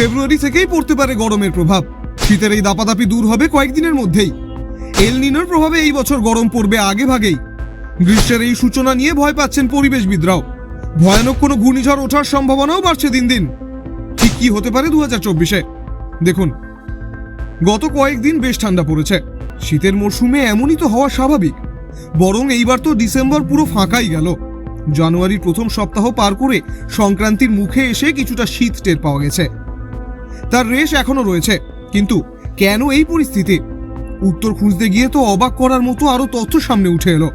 ফেব্রুয়ারি থেকেই পড়তে পারে গরমের প্রভাব। শীতের এই দাপাদাপি দূর হবে কয়েকদিনের মধ্যেই। এল নিনোর প্রভাবে এই বছর গরম পড়বে আগে ভাগেই গ্রীষ্মের এই সূচনা নিয়ে ভয় পাচ্ছেন পরিবেশবিদরাও। ভয়ানক কোনো ঘূর্ণিঝড় ওঠার সম্ভাবনাও বাড়ছে দিন দিন। ঠিক কি হতে পারে দু হাজার চব্বিশে? দেখুন, গত কয়েকদিন বেশ ঠান্ডা পড়েছে। শীতের মরশুমে এমনই তো হওয়া স্বাভাবিক। বরং এইবার তো ডিসেম্বর পুরো ফাঁকাই গেল। জানুয়ারির প্রথম সপ্তাহ পার করে সংক্রান্তির মুখে এসে কিছুটা শীত টের পাওয়া গেছে। তার রেশ এখনও রয়েছে। কিন্তু কেন এই পরিস্থিতি? উত্তর খুঁজতে গিয়ে তো অবাক করার মতো আরও তথ্য সামনে উঠে এলো।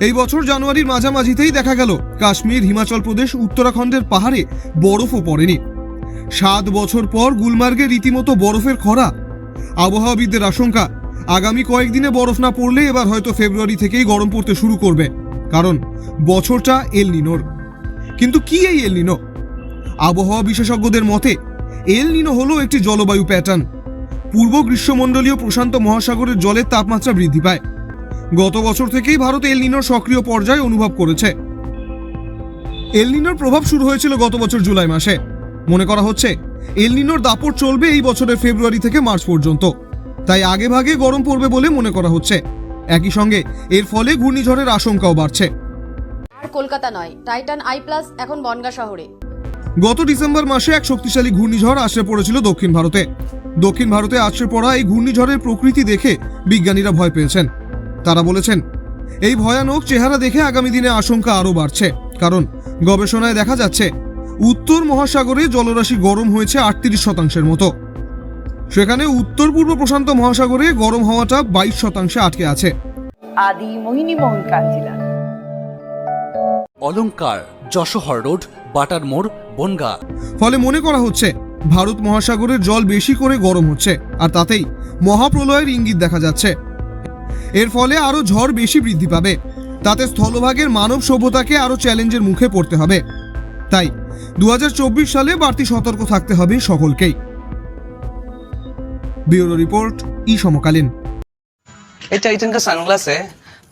এই বছর জানুয়ারির মাঝামাঝিতেই দেখা গেল, কাশ্মীর, হিমাচল প্রদেশ, উত্তরাখণ্ডের পাহাড়ে বরফও পড়েনি। সাত বছর পর গুলমার্গে রীতিমতো বরফের খরা। আবহাওয়াবিদদের আশঙ্কা, আগামী কয়েকদিনে বরফ না পড়লে এবার হয়তো ফেব্রুয়ারি থেকেই গরম পড়তে শুরু করবে। কারণ বছরটা এল নিনোর। কিন্তু কি এই এল নিনো? আবহাওয়া বিশেষজ্ঞদের মতে এল নিনো হলো একটি জলবায়ু প্যাটার্ন পূর্ব গ্রীষ্মমণ্ডলীয় প্রশান্ত মহাসাগরের জলের তাপমাত্রা বৃদ্ধি পায়। গত বছর থেকেই ভারত এল নিনোর সক্রিয় পর্যায়ে অনুভব করেছে। এল নিনোর প্রভাব শুরু হয়েছিল গত বছর জুলাই মাসে। মনে করা হচ্ছে এল নিনোর দাপট চলবে এই বছরের ফেব্রুয়ারি থেকে মার্চ পর্যন্ত। তাই আগে ভাগে গরম পড়বে বলে মনে করা হচ্ছে। একই সঙ্গে, এর ফলে ঘূর্ণিঝড়ের আশঙ্কাও বাড়ছে। আর কলকাতা নয় টাইটান আই প্লাস এখন বনগা শহরে। গত ডিসেম্বর মাসে এক শক্তিশালী ঘূর্ণিঝড় আছড়ে পড়েছিল দক্ষিণ ভারতে। দক্ষিণ ভারতে আছড়ে পড়া এই ঘূর্ণিঝড়ের প্রকৃতি দেখে বিজ্ঞানীরা ভয় পেয়েছেন। তারা বলেছেন, এই ভয়ানক চেহারা দেখে আগামী দিনে আশঙ্কা আরও বাড়ছে। কারণ, গবেষণায় দেখা যাচ্ছে, উত্তর মহাসাগরে জলরাশি গরম হয়েছে আটত্রিশ শতাংশের মতো। সেখানে উত্তর পূর্ব প্রশান্ত মহাসাগরে গরম হওয়াটা বাইশ শতাংশে আটকে আছে। আদি মোহিনী মোহন কাঞ্জিলা অলঙ্কার যশোহর রোড বাটার মোড় বনগা। ফলে মনে করা হচ্ছে ভারত মহাসাগরের জল বেশি করে গরম হচ্ছে আর তাতেই মহাপ্রলয়ের ইঙ্গিত দেখা যাচ্ছে। এর ফলে আরও ঝড় বেশি বৃদ্ধি পাবে। তাতে স্থলভাগের মানব সভ্যতাকে আরও চ্যালেঞ্জের মুখে পড়তে হবে। তাই দু হাজার চব্বিশ সালে বাড়তি সতর্ক থাকতে হবে সকলকেই। ব্যুরো রিপোর্ট ই সমকালীন। এই টাইটান